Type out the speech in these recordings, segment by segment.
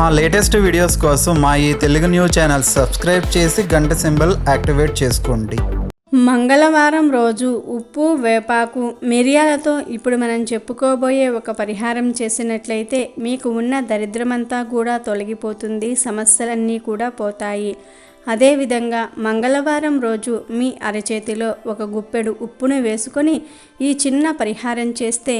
మా latest videos కోసం మా ఈ తెలుగు న్యూస్ ఛానల్ సబ్స్క్రైబ్ చేసి గంట సింబల్ యాక్టివేట్ చేసుకోండి. మంగళవారం రోజు ఉప్పు వేపాకు మిరియాలతో ఇప్పుడు మనం చెప్పుకోబోయే ఒక పరిహారం చేసినట్లయితే మీకు ఉన్న దరిద్రమంతా కూడా తొలగిపోతుంది సమస్యలన్నీ కూడా పోతాయి. అదేవిధంగా మంగళవారం రోజు మీ అరచేతిలో ఒక గుప్పెడు ఉప్పును వేసుకొని ఈ చిన్న పరిహారం చేస్తే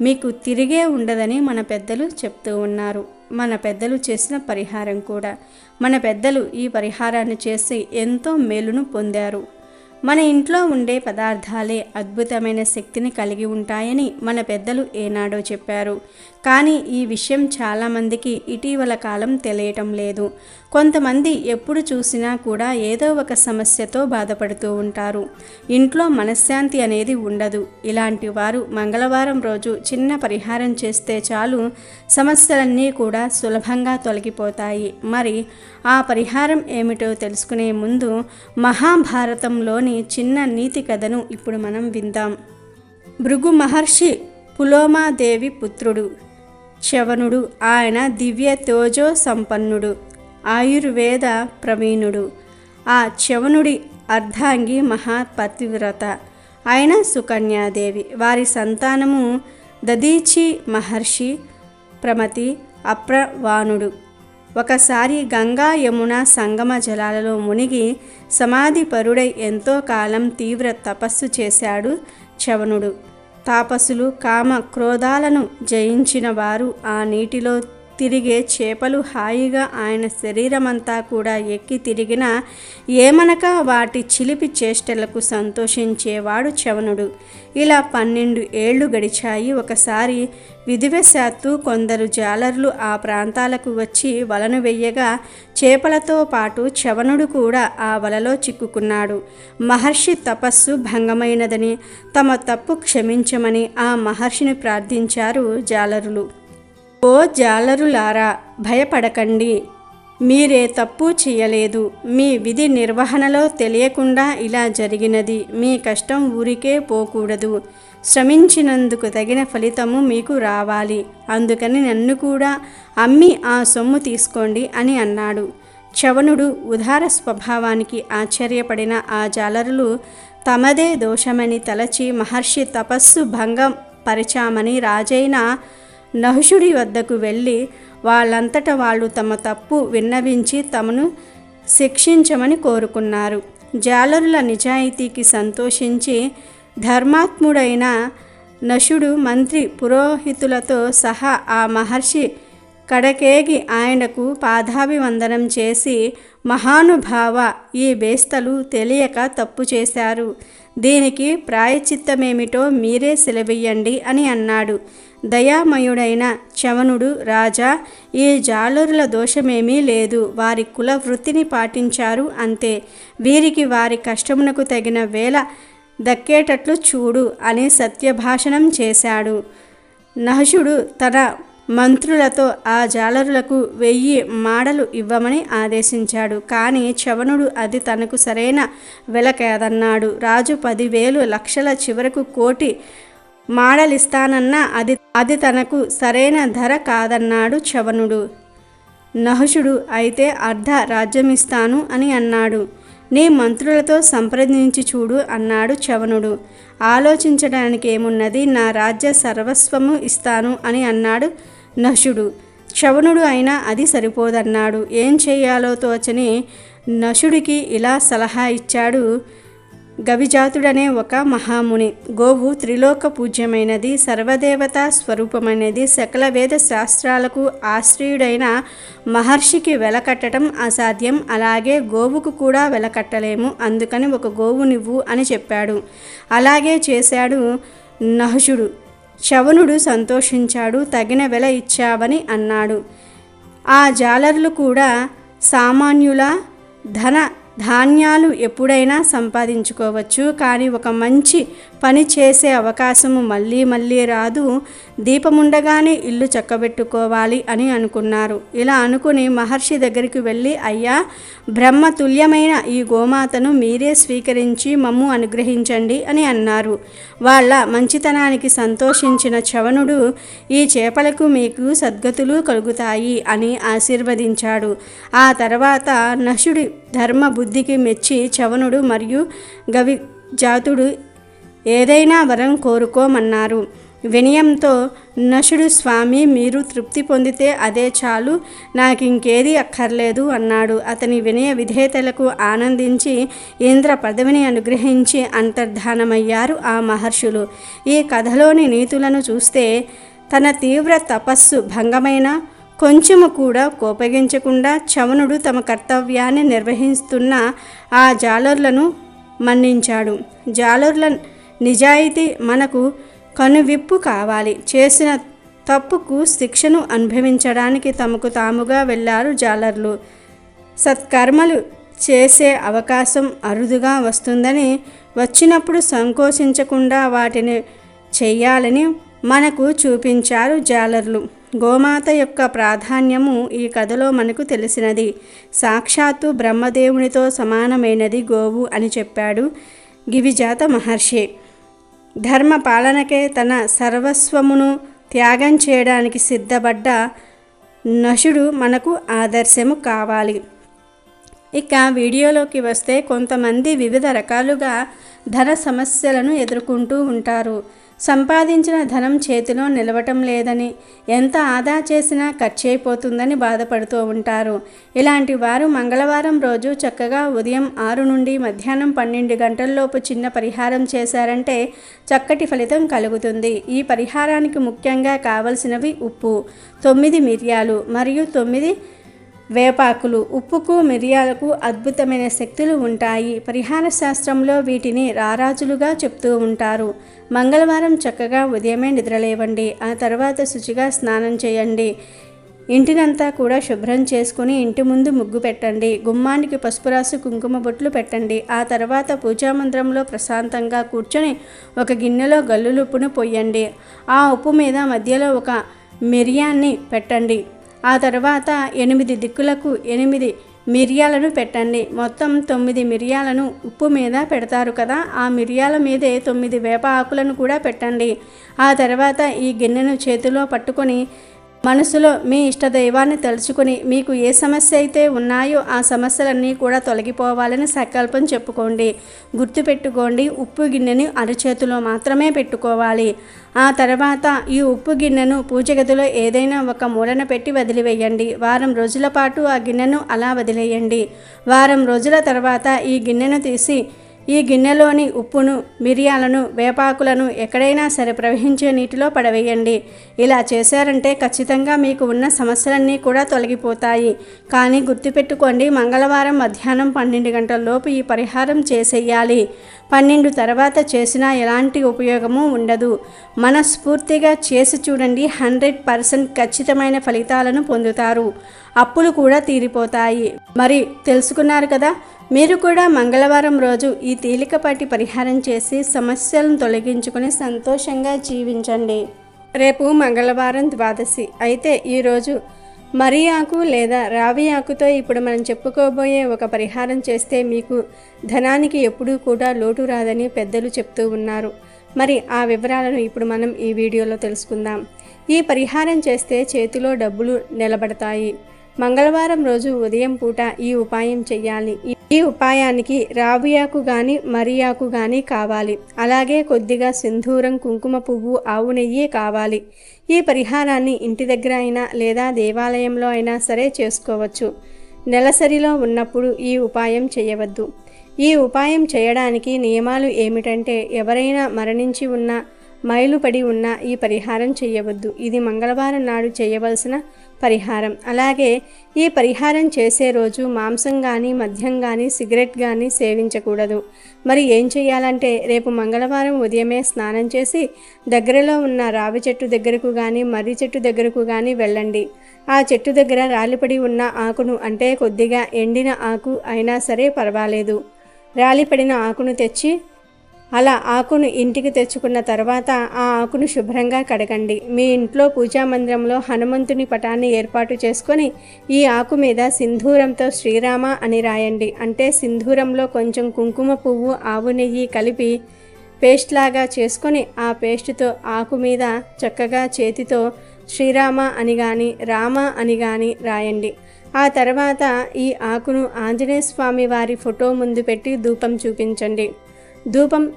మీకు తిరిగే ఉండదని మన పెద్దలు చెప్తూ ఉన్నారు. మన పెద్దలు చేసిన పరిహారం కూడా. మన పెద్దలు ఈ పరిహారాన్ని చేసి ఎంతో మేలును పొందారు. మన ఇంట్లో ఉండే పదార్థాలే అద్భుతమైన శక్తిని కలిగి ఉంటాయని మన పెద్దలు ఏనాడో చెప్పారు. కానీ ఈ విషయం చాలామందికి ఇటీవల కాలం తెలియటం లేదు. కొంతమంది ఎప్పుడు చూసినా కూడా ఏదో ఒక సమస్యతో బాధపడుతూ ఉంటారు. ఇంట్లో మనశ్శాంతి అనేది ఉండదు. ఇలాంటి వారు మంగళవారం రోజు చిన్న పరిహారం చేస్తే చాలు సమస్యలన్నీ కూడా సులభంగా తొలగిపోతాయి. మరి ఆ పరిహారం ఏమిటో తెలుసుకునే ముందు మహాభారతంలోని చిన్న నీతి కథను ఇప్పుడు మనం విందాం. భృగు మహర్షి పులోమాదేవి పుత్రుడు. చవనుడు ఆయన దివ్య తేజో సంపన్నుడు. ఆయుర్వేద ప్రవీణుడు. ఆ చవనుడి అర్ధాంగి మహాపతివ్రత ఆయన సుకన్యాదేవి. వారి సంతానము దదీచి మహర్షి ప్రమతి అప్రవాణుడు. ఒకసారి గంగా యమున సంగమ జలాలలో మునిగి సమాధి పరుడై ఎంతో కాలం తీవ్ర తపస్సు చేశాడు చవనుడు తాపసులు కామ క్రోధాలను జయించిన వారు ఆ నీటిలో తిరిగే చేపలు హాయిగా ఆయన శరీరమంతా కూడా ఎక్కి తిరిగిన ఏమనక వాటి చిలిపి చేష్టలకు సంతోషించేవాడు చవనుడు. ఇలా పన్నెండు ఏళ్ళు గడిచాయి. ఒకసారి విధివశాత్తు కొందరు జాలర్లు ఆ ప్రాంతాలకు వచ్చి వలను వెయ్యగా చేపలతో పాటు చవనుడు కూడా ఆ వలలో చిక్కుకున్నాడు. మహర్షి తపస్సు భంగమైనదని తమ తప్పు క్షమించమని ఆ మహర్షిని ప్రార్థించారు జాలరులు. ఓ జాలరులారా భయపడకండి. మీరే తప్పు చేయలేదు. మీ విధి నిర్వహణలో తెలియకుండా ఇలా జరిగినది. మీ కష్టం ఊరికే పోకూడదు. శ్రమించినందుకు తగిన ఫలితము మీకు రావాలి. అందుకని నన్ను కూడా అమ్మి ఆ సొమ్ము తీసుకోండి అని అన్నాడు. చవనుడు ఉదార స్వభావానికి ఆశ్చర్యపడిన ఆ జాలరులు తమదే దోషమని తలచి మహర్షి తపస్సు భంగం పరిచామని రాజైన నహుషుడి వద్దకు వెళ్ళి వాళ్ళంతట వాళ్ళు తమ తప్పు విన్నవించి తమను శిక్షించమని కోరుకున్నారు. జాలరుల నిజాయితీకి సంతోషించి ధర్మాత్ముడైన నశుడు మంత్రి పురోహితులతో సహా ఆ మహర్షి కడకేగి ఆయనకు పాదాభివందనం చేసి మహానుభావ ఈ బేస్తలు తెలియక తప్పు చేశారు. దీనికి ప్రాయచిత్తమేమిటో మీరే సెలవియ్యండి అని అన్నాడు. దయామయుడైన చవనుడు రాజా ఈ జాలరుల దోషమేమీ లేదు. వారి కుల వృత్తిని పాటించారు అంతే. వీరికి వారి కష్టమునకు తగిన వేళ దక్కేటట్లు చూడు అని సత్యభాషణం చేశాడు. నహషుడు తన మంత్రులతో ఆ జాలరులకు వెయ్యి మాడలు ఇవ్వమని ఆదేశించాడు. కానీ చవనుడు అది తనకు సరైన వెలకేదన్నాడు రాజు పదివేలు లక్షల చివరకు కోటి మాడలిస్తానన్నా అది అది తనకు సరైన ధర కాదన్నాడు చవనుడు. నహుషుడు అయితే అర్ధ రాజ్యమిస్తాను అని అన్నాడు. నీ మంత్రులతో సంప్రదించి చూడు అన్నాడు చవనుడు. ఆలోచించడానికి ఏమున్నది నా రాజ్య సర్వస్వము ఇస్తాను అని అన్నాడు నశుడు చవనుడు అయినా అది సరిపోదన్నాడు. ఏం చేయాలో తోచని నశుడికి ఇలా సలహా ఇచ్చాడు గవిజాతుడనే ఒక మహాముని. గోవు త్రిలోక పూజ్యమైనది సర్వదేవతా స్వరూపమైనది సకల వేద శాస్త్రాలకు ఆశ్రయుడైన మహర్షికి వెలకట్టడం అసాధ్యం. అలాగే గోవుకు కూడా వెలకట్టలేము. అందుకని ఒక గోవు నువ్వు అని చెప్పాడు. అలాగే చేశాడు నహుషుడు. శవనుడు సంతోషించాడు. తగిన వెల ఇచ్చావని అన్నాడు. ఆ జాలర్లు కూడా సామాన్యుల ధన ధాన్యాలు ఎప్పుడైనా సంపాదించుకోవచ్చు కానీ ఒక మంచి పని చేసే అవకాశము మళ్ళీ మళ్ళీ రాదు. దీపముండగానే ఇల్లు చక్కబెట్టుకోవాలి అని అనుకున్నారు. ఇలా అనుకుని మహర్షి దగ్గరికి వెళ్ళి అయ్యా బ్రహ్మ తుల్యమైన ఈ గోమాతను మీరే స్వీకరించి మమ్ము అనుగ్రహించండి అని అన్నారు. వాళ్ళ మంచితనానికి సంతోషించిన చవనుడు ఈ చేపలకు మీకు సద్గతులు కలుగుతాయి అని ఆశీర్వదించాడు. ఆ తర్వాత నశుడి ధర్మ బుద్ధికి మెచ్చి చవనుడు మరియు గవి జాతుడు ఏదైనా వరం కోరుకోమన్నారు. వినయంతో నశుడు స్వామి మీరు తృప్తి పొందితే అదే చాలు. నాకు ఇంకేది అక్కర్లేదు అన్నాడు. అతని వినయ విధేతలకు ఆనందించి ఇంద్ర పదవిని అనుగ్రహించి అంతర్ధానమయ్యారు ఆ మహర్షులు. ఈ కథలోని నీతులను చూస్తే తన తీవ్ర తపస్సు భంగమైన కొంచెము కూడా కోపగించకుండా చవనుడు తమ కర్తవ్యాన్ని నిర్వహిస్తున్న ఆ జాలర్లను మన్నించాడు. జాలర్ల నిజాయితీ మనకు కనువిప్పు కావాలి. చేసిన తప్పుకు శిక్షను అనుభవించడానికి తమకు తాముగా వెళ్ళారు జాలర్లు. సత్కర్మలు చేసే అవకాశం అరుదుగా వస్తుందని వచ్చినప్పుడు సంకోచించకుండా వాటిని చెయ్యాలని మనకు చూపించారు జాలర్లు. గోమాత యొక్క ప్రాధాన్యము ఈ కథలో మనకు తెలిసినది. సాక్షాత్తు బ్రహ్మదేవునితో సమానమైనది గోవు అని చెప్పాడు గివిజాత మహర్షి. ధర్మ పాలనకే తన సర్వస్వమును త్యాగం చేయడానికి సిద్ధపడ్డ నశుడు మనకు ఆదర్శము కావాలి. ఇక వీడియోలోకి వస్తే కొంతమంది వివిధ రకాలుగా ధన సమస్యలను ఎదుర్కొంటూ ఉంటారు. సంపాదించిన ధనం చేతిలో నిలవటం లేదని ఎంత ఆదా చేసినా ఖర్చు అయిపోతుందని బాధపడుతూ ఉంటారు. ఇలాంటి వారు మంగళవారం రోజు చక్కగా ఉదయం ఆరు నుండి మధ్యాహ్నం పన్నెండు గంటల్లోపు చిన్న పరిహారం చేశారంటే చక్కటి ఫలితం కలుగుతుంది. ఈ పరిహారానికి ముఖ్యంగా కావలసినవి ఉప్పు తొమ్మిది మిరియాలు మరియు తొమ్మిది వేపాకులు ఉప్పుకు మిరియాలకు అద్భుతమైన శక్తులు ఉంటాయి. పరిహార శాస్త్రంలో వీటిని రారాజులుగా చెప్తూ ఉంటారు. మంగళవారం చక్కగా ఉదయమే నిద్రలేవండి. ఆ తర్వాత శుచిగా స్నానం చేయండి. ఇంటినంతా కూడా శుభ్రం చేసుకుని ఇంటి ముందు ముగ్గు పెట్టండి. గుమ్మానికి పసుపు రాసి కుంకుమ బొట్లు పెట్టండి. ఆ తర్వాత పూజామందిరంలో ప్రశాంతంగా కూర్చొని ఒక గిన్నెలో గల్లులుప్పును పొయ్యండి. ఆ ఉప్పు మీద మధ్యలో ఒక మిరియాన్ని పెట్టండి. ఆ తర్వాత ఎనిమిది దిక్కులకు ఎనిమిది మిరియాలను పెట్టండి. మొత్తం తొమ్మిది మిరియాలను ఉప్పు మీద పెడతారు కదా ఆ మిరియాల మీదే తొమ్మిది వేప ఆకులను కూడా పెట్టండి. ఆ తర్వాత ఈ గిన్నెను చేతిలో పట్టుకొని మనసులో మీ ఇష్ట దైవాన్ని తలుచుకుని మీకు ఏ సమస్య అయితే ఉన్నాయో ఆ సమస్యలన్నీ కూడా తొలగిపోవాలని సంకల్పం చెప్పుకోండి. గుర్తుపెట్టుకోండి ఉప్పు గిన్నెని అరచేతిలో మాత్రమే పెట్టుకోవాలి. ఆ తర్వాత ఈ ఉప్పు గిన్నెను పూజ గదిలో ఏదైనా ఒక మూలన పెట్టి వదిలివేయండి. వారం రోజుల పాటు ఆ గిన్నెను అలా వదిలేయండి. వారం రోజుల తర్వాత ఈ గిన్నెను తీసి ఈ గిన్నెలోని ఉప్పును మిరియాలను వేపాకులను ఎక్కడైనా సరే ప్రవహించే నీటిలో పడవేయండి. ఇలా చేశారంటే ఖచ్చితంగా మీకు ఉన్న సమస్యలన్నీ కూడా తొలగిపోతాయి. కానీ గుర్తుపెట్టుకోండి మంగళవారం మధ్యాహ్నం పన్నెండు గంటల లోపు ఈ పరిహారం చేసేయాలి. పన్నెండు తర్వాత చేసినా ఎలాంటి ఉపయోగము ఉండదు. మనస్ఫూర్తిగా చేసి చూడండి హండ్రెడ్ పర్సెంట్ ఖచ్చితమైన ఫలితాలను పొందుతారు. అప్పులు కూడా తీరిపోతాయి. మరి తెలుసుకున్నారు కదా మీరు కూడా మంగళవారం రోజు ఈ తేలికపాటి పరిహారం చేసి సమస్యలను తొలగించుకుని సంతోషంగా జీవించండి. రేపు మంగళవారం ద్వాదశి. అయితే ఈరోజు మరీ ఆకు లేదా రావి ఆకుతో ఇప్పుడు మనం చెప్పుకోబోయే ఒక పరిహారం చేస్తే మీకు ధనానికి ఎప్పుడూ కూడా లోటు రాదని పెద్దలు చెప్తూ ఉన్నారు. మరి ఆ వివరాలను ఇప్పుడు మనం ఈ వీడియోలో తెలుసుకుందాం. ఈ పరిహారం చేస్తే చేతిలో డబ్బులు నిలబడతాయి. మంగళవారం రోజు ఉదయం పూట ఈ ఉపాయం చెయ్యాలి. ఈ- ఉపాయానికి రావియాకు కానీ మరియాకు కానీ కావాలి. అలాగే కొద్దిగా సింధూరం కుంకుమ పువ్వు ఆవు నెయ్యి కావాలి. ఈ పరిహారాన్ని ఇంటి దగ్గర అయినా లేదా దేవాలయంలో అయినా సరే చేసుకోవచ్చు. నెలసరిలో ఉన్నప్పుడు ఈ ఉపాయం చేయవద్దు. ఈ ఉపాయం చేయడానికి నియమాలు ఏమిటంటే ఎవరైనా మరణించి ఉన్న మైలుపడి ఉన్న ఈ పరిహారం చేయవద్దు. ఇది మంగళవారం నాడు చేయవలసిన పరిహారం. అలాగే ఈ పరిహారం చేసే రోజు మాంసం కానీ మద్యం కానీ సిగరెట్ కానీ సేవించకూడదు. మరి ఏం చేయాలంటే రేపు మంగళవారం ఉదయమే స్నానం చేసి దగ్గరలో ఉన్న రావి చెట్టు దగ్గరకు కానీ మర్రి చెట్టు దగ్గరకు కానీ వెళ్ళండి. ఆ చెట్టు దగ్గర రాలిపడి ఉన్న ఆకును అంటే కొద్దిగా ఎండిన ఆకు అయినా సరే పర్వాలేదు. రాలిపడిన ఆకును తెచ్చి అలా ఆకును ఇంటికి తెచ్చుకున్న తర్వాత ఆ ఆకును శుభ్రంగా కడగండి. మీ ఇంట్లో పూజా మందిరంలో హనుమంతుని పటాన్ని ఏర్పాటు చేసుకొని ఈ ఆకు మీద సింధూరంతో శ్రీరామ అని రాయండి. అంటే సింధూరంలో కొంచెం కుంకుమ పువ్వు ఆవు నెయ్యి కలిపి పేస్ట్ లాగా చేసుకొని ఆ పేస్ట్తో ఆకు మీద చక్కగా చేతితో శ్రీరామ అని కానీ రామ అని కానీ రాయండి. ఆ తర్వాత ఈ ఆకును ఆంజనేయ స్వామి వారి ఫోటో ముందు పెట్టి ధూపం చూపించండి. ధూపం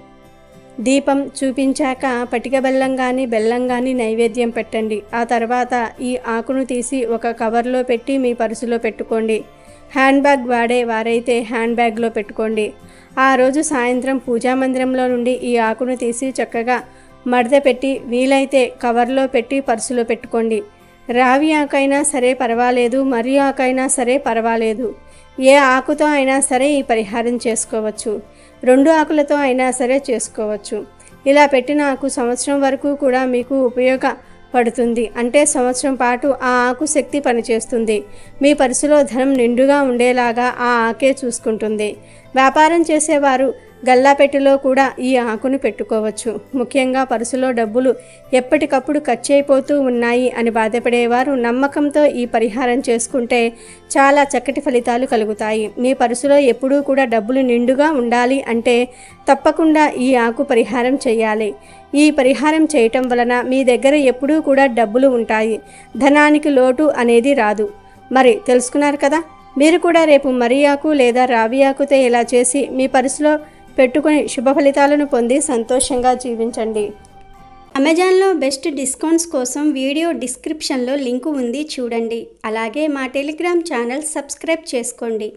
దీపం చూపించాక పటిక బెల్లం కానీ బెల్లం కానీ నైవేద్యం పెట్టండి. ఆ తర్వాత ఈ ఆకును తీసి ఒక కవర్లో పెట్టి మీ పర్సులో పెట్టుకోండి. హ్యాండ్ బ్యాగ్ వాడే వారైతే హ్యాండ్ బ్యాగ్లో పెట్టుకోండి. ఆ రోజు సాయంత్రం పూజా మందిరంలో నుండి ఈ ఆకును తీసి చక్కగా మడత పెట్టి వీలైతే కవర్లో పెట్టి పర్సులో పెట్టుకోండి. రావి ఆకైనా సరే పర్వాలేదు మరి ఆకైనా సరే పర్వాలేదు. ఏ ఆకుతో అయినా సరే ఈ పరిహారం చేసుకోవచ్చు. రెండు ఆకులతో అయినా సరే చేసుకోవచ్చు. ఇలా పెట్టిన ఆకు సంవత్సరం వరకు కూడా మీకు ఉపయోగపడుతుంది. అంటే సంవత్సరం పాటు ఆ ఆకు శక్తి పనిచేస్తుంది. మీ పర్సులో ధనం నిండుగా ఉండేలాగా ఆ ఆకే చూసుకుంటుంది. వ్యాపారం చేసేవారు గల్లాపెట్టెలో కూడా ఈ ఆకును పెట్టుకోవచ్చు. ముఖ్యంగా పరుసులో డబ్బులు ఎప్పటికప్పుడు ఖర్చు అయిపోతూ ఉన్నాయి అని బాధపడేవారు నమ్మకంతో ఈ పరిహారం చేసుకుంటే చాలా చక్కటి ఫలితాలు కలుగుతాయి. మీ పరుసులో ఎప్పుడూ కూడా డబ్బులు నిండుగా ఉండాలి అంటే తప్పకుండా ఈ ఆకు పరిహారం చేయాలి. ఈ పరిహారం చేయటం వలన మీ దగ్గర ఎప్పుడూ కూడా డబ్బులు ఉంటాయి. ధనానికి లోటు అనేది రాదు. మరి తెలుసుకున్నారు కదా? మీరు కూడా రేపు మరియాకు ఆకు లేదా రావి ఆకుతో ఇలా చేసి మీ పరుసులో పెట్టుకుని శుభ ఫలితాలను పొంది సంతోషంగా జీవించండి. అమెజాన్లో బెస్ట్ డిస్కౌంట్స్ కోసం వీడియో డిస్క్రిప్షన్లో లింకు ఉంది చూడండి. అలాగే మా టెలిగ్రామ్ ఛానల్ సబ్స్క్రైబ్ చేసుకోండి.